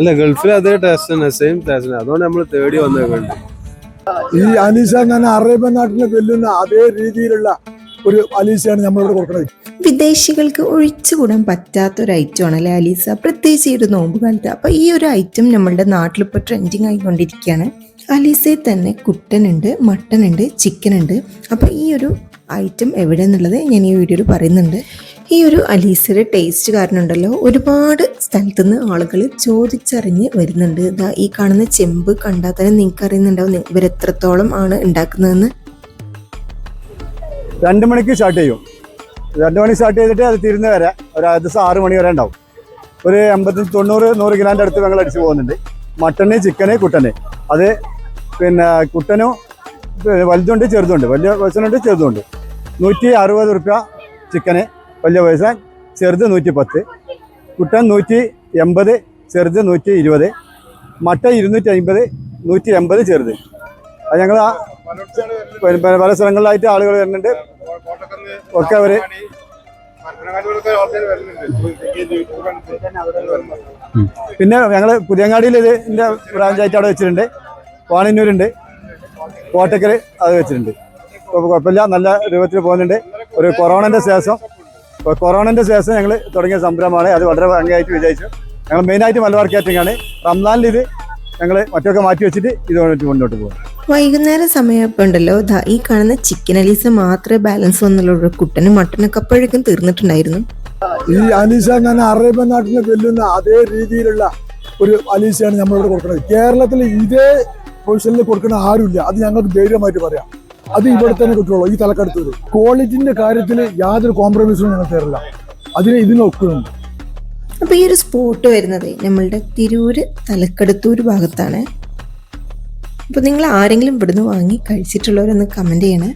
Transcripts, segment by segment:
അല്ല ഗൾഫിൽ അതേ ടേസ്റ്റ് തന്നെ സെയിം ടേസ്റ്റ് അതുകൊണ്ട് നമ്മൾ തേടി വന്നേക്കുണ്ട് ഈ അലീസ ഞാൻ അറേബ്യൻ നാട്ടിലെ വെല്ലുന്ന അതേ രീതിയിലുള്ള ഒരു അലീസയാണ് നമ്മളിവിടെ കൊടുക്കുന്നത്. വിദേശികൾക്ക് ഒഴിച്ചുകൂടാൻ പറ്റാത്ത ഒരു ഐറ്റം ആണല്ലേ അലീസ പ്രത്യേകിച്ച് ഈ ഒരു നോമ്പ് കാലത്ത്. അപ്പോൾ ഈ ഒരു ഐറ്റം നമ്മളുടെ നാട്ടിൽ ഇപ്പോൾ ട്രെൻഡിങ് ആയിക്കൊണ്ടിരിക്കുകയാണ്. അലീസയിൽ തന്നെ കുട്ടനുണ്ട് മട്ടൻ ഉണ്ട് ചിക്കൻ ഉണ്ട്. അപ്പോൾ ഈ ഒരു ഐറ്റം എവിടെ എന്നുള്ളത് ഞാൻ ഈ വീഡിയോയിൽ പറയുന്നുണ്ട്. ഈ ഒരു അലീസയുടെ ടേസ്റ്റ് കാരണമുണ്ടല്ലോ ഒരുപാട് സ്ഥലത്തുനിന്ന് ആളുകൾ ചോദിച്ചറിഞ്ഞ് വരുന്നുണ്ട്. ഇതാ ഈ കാണുന്ന ചെമ്പ് കണ്ടാൽ തന്നെ നിങ്ങൾക്ക് അറിയുന്നുണ്ടാവും ഇവരെത്രത്തോളം ആണ് ഉണ്ടാക്കുന്നതെന്ന്. രണ്ട് മണിക്ക് സ്റ്റാർട്ട് ചെയ്യും. രണ്ട് മണി സ്റ്റാർട്ട് ചെയ്തിട്ട് അത് തിരുന്ന് വരെ. ഒരു ദിവസം ആറ് മണി വരെ ഉണ്ടാവും. ഒരു എൺപത്തി തൊണ്ണൂറ് നൂറ് കിലോന്റെ അടുത്ത് ഞങ്ങൾ അടിച്ച് പോകുന്നുണ്ട്. Mutton chicken Kuttan. അത് പിന്നെ കുട്ടനും വലുതുണ്ട് ചെറുതുണ്ട്. വലിയ വശനുണ്ട് ചെറുതുണ്ട്. നൂറ്റി അറുപത് റുപ്യ ചിക്കന് വലിയ വയസ്സാൻ ചെറുത് നൂറ്റി പത്ത് കുട്ടൻ നൂറ്റി എൺപത് ചെറുത് നൂറ്റി ഇരുപത് മട്ട ഇരുന്നൂറ്റി അമ്പത് നൂറ്റി എൺപത് ചെറുത്. അത് ഞങ്ങൾ ആ പല സ്ഥലങ്ങളിലായിട്ട് ആളുകൾ വരുന്നുണ്ട്. ഒക്കെ അവർ പിന്നെ ഞങ്ങൾ പുതിയങ്ങാടിയിൽ ഇതിന്റെ ബ്രാഞ്ചായിട്ട് അവിടെ വെച്ചിട്ടുണ്ട്. വാണിന്നൂരുണ്ട് കോട്ടക്കൽ അത് വെച്ചിട്ടുണ്ട്. കുഴപ്പമില്ല. നല്ല രൂപത്തിൽ പോകുന്നുണ്ട്. ഒരു കൊറോണന്റെ ശേഷം കൊറോണന്റെ ശേഷം ഞങ്ങൾ തുടങ്ങിയ സംരംഭമാണ്. അത് വളരെ ഭംഗിയായിട്ട് വിജയിച്ചു. ഞങ്ങൾ മെയിനായിട്ട് മലബാർ കാറ്ററിംഗ് ആണ്. റംസാനിൽ ഇത് ഞങ്ങൾ മറ്റൊക്കെ മാറ്റി വെച്ചിട്ട് ഇത് മുന്നോട്ട് പോകും വൈകുന്നേരം സമയപ്പോൾ ഉണ്ടല്ലോ. ദാ ഈ കാണുന്ന ചിക്കൻ അലീസ മാത്രമേ ബാലൻസ് വന്നുള്ളൂ. കുട്ടനും മട്ടനൊക്കെ അപ്പോഴേക്കും തീർന്നിട്ടുണ്ടായിരുന്നു. ഈ അലീസ ഞാൻ അറേബ്യൻ നാട്ടിനെ വെല്ലുന്ന അതേ രീതിയിലുള്ള ഒരു അലീസയാണ് നമ്മളിവിടെ കൊടുക്കുന്നത്. കേരളത്തിൽ ഇതേ പൊസിഷനിൽ കൊടുക്കുന്ന ആരുമില്ല. അത് ഞങ്ങൾക്ക് ധൈര്യമായിട്ട് പറയാം. അത് ഇവിടെ തന്നെ കിട്ടുള്ളൂ ഈ തലക്കടുത്തത്. ക്വാളിറ്റിന്റെ കാര്യത്തിൽ യാതൊരു കോംപ്രമൈസും ഞങ്ങൾ തരില്ല. അതിന് ഇതിനൊക്കുന്നുണ്ട് അപ്പോൾ ഈ ഒരു സ്പോട്ട് വരുന്നത് നമ്മളുടെ തിരൂര് തലക്കടത്തൂർ ഭാഗത്താണ്. അപ്പോൾ നിങ്ങൾ ആരെങ്കിലും ഇവിടുന്ന് വാങ്ങി കഴിച്ചിട്ടുള്ളവരൊന്ന് കമന്റ് ചെയ്യണേ.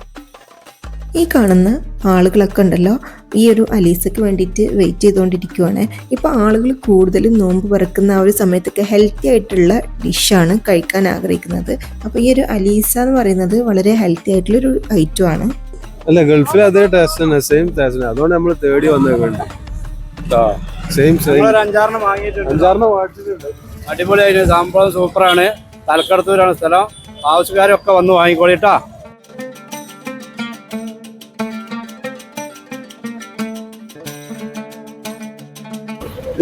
ഈ കാണുന്ന ആളുകളൊക്കെ ഉണ്ടല്ലോ. ഈ ഒരു അലീസയ്ക്ക് വേണ്ടിയിട്ട് വെയിറ്റ് ചെയ്തുകൊണ്ടിരിക്കുവാണ് ഇപ്പോൾ ആളുകൾ കൂടുതലും നോമ്പ് പറക്കുന്ന ആ ഒരു സമയത്തൊക്കെ ഹെൽത്തി ആയിട്ടുള്ള ഡിഷാണ് കഴിക്കാൻ ആഗ്രഹിക്കുന്നത്. അപ്പോൾ ഈ ഒരു അലീസ എന്ന് പറയുന്നത് വളരെ ഹെൽത്തി ആയിട്ടുള്ളൊരു ആണ്. അല്ല ഗൾഫിൽ അതേ ടേസ്റ്റ് തന്നെ സെയിം ടേസ്റ്റ് അതുകൊണ്ട് നമ്മൾ തേടി വന്നേക്കുണ്ട് സെയിം സെയിം ഒരു അഞ്ചാറിന് വാങ്ങിയിട്ടുണ്ട്. അടിപൊളിയായിട്ട് സാമ്പാർ സൂപ്പറാണ് തലക്കടത്തൂരാണ് സ്ഥലം. ആവശ്യക്കാരൊക്കെ വന്ന് വാങ്ങിക്കോളിട്ടാ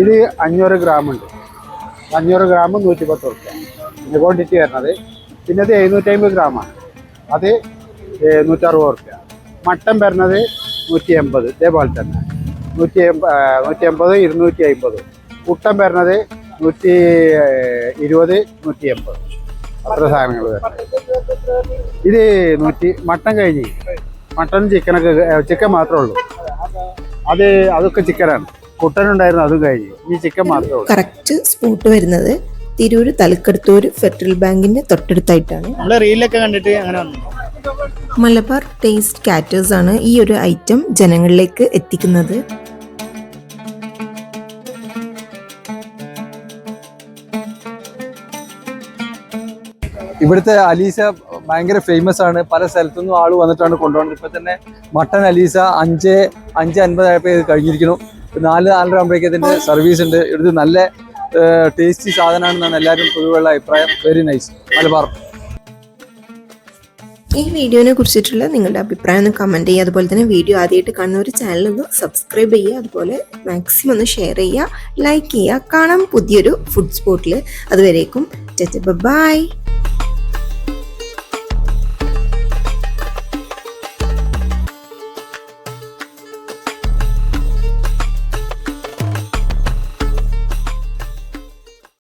ഇത് അഞ്ഞൂറ് ഗ്രാം ഉണ്ട്. അഞ്ഞൂറ് ഗ്രാം നൂറ്റി പത്ത് റുപ്യ പിന്നെ ക്വാണ്ടിറ്റി വരുന്നത് പിന്നെ ഇത് എഴുന്നൂറ്റി അമ്പത് ഗ്രാമാണ് അത് നൂറ്ററുപത് റുപ്യ മട്ടൻ വരുന്നത് നൂറ്റി എൺപത് ഇതേപോലെ തന്നെ. നൂറ്റി നൂറ്റി എൺപത് ഇരുന്നൂറ്റി അമ്പത് മുട്ടൻ വരുന്നത് നൂറ്റി ഇരുപത് നൂറ്റി എൺപത് അത്ര സാധനങ്ങൾ വരുന്നത്. ഇത് നൂറ്റി മട്ടൻ കഴിഞ്ഞ്. മട്ടൻ ചിക്കനൊക്കെ ചിക്കൻ മാത്രമേ ഉള്ളൂ. അത് അതൊക്കെ ചിക്കനാണ്. കുട്ടൻ ഉണ്ടായിരുന്നു അതും കഴിഞ്ഞു. ഈ ചിക്കൻ മാത്രമേ കറക്റ്റ് സ്പോട്ട് വരുന്നത് തിരൂര് തലക്കടത്തൂർ ഫെഡറൽ ബാങ്കിന്റെ തൊട്ടടുത്തായിട്ടാണ്. നമ്മൾ റീലൊക്കെ കണ്ടിട്ട് അങ്ങനെ വന്നു. മലബാർ ടേസ്റ്റ് കാറ്റേഴ്സ് ആണ് ഈ ഒരു ഐറ്റം ജനങ്ങളിലേക്ക് എത്തിക്കുന്നത്. ഇവിടുത്തെ അലീസ ഭയങ്കര ഫേമസ് ആണ്. പല സ്ഥലത്തുനിന്നും ആൾ വന്നിട്ടാണ് കൊണ്ടുപോകുന്നത്. ഇപ്പൊ തന്നെ മട്ടൻ അലീസ അഞ്ച് അഞ്ച് അൻപതായപ്പോൾ ഇത് കഴിഞ്ഞിരിക്കുന്നു. നാല് നാലര ആകുമ്പോഴേക്കും ഇതിന്റെ സർവീസ് ഉണ്ട്. ഇത് നല്ല ടേസ്റ്റി സാധനമാണെന്നാണ് എല്ലാവരും പൊതുവെയുള്ള അഭിപ്രായം. Very nice Malabar. ഈ വീഡിയോനെ കുറിച്ചിട്ടുള്ള നിങ്ങളുടെ അഭിപ്രായം ഒന്ന് കമന്റ് ചെയ്യുക. അതുപോലെ തന്നെ വീഡിയോ ആദ്യമായിട്ട് കാണുന്ന ഒരു ചാനൽ ഒന്ന് സബ്സ്ക്രൈബ് ചെയ്യുക. അതുപോലെ മാക്സിമം ഒന്ന് ഷെയർ ചെയ്യുക. ലൈക്ക് ചെയ്യുക. കാണാം പുതിയൊരു ഫുഡ് സ്പോട്ടിൽ അതുവരേക്കും. ബൈ.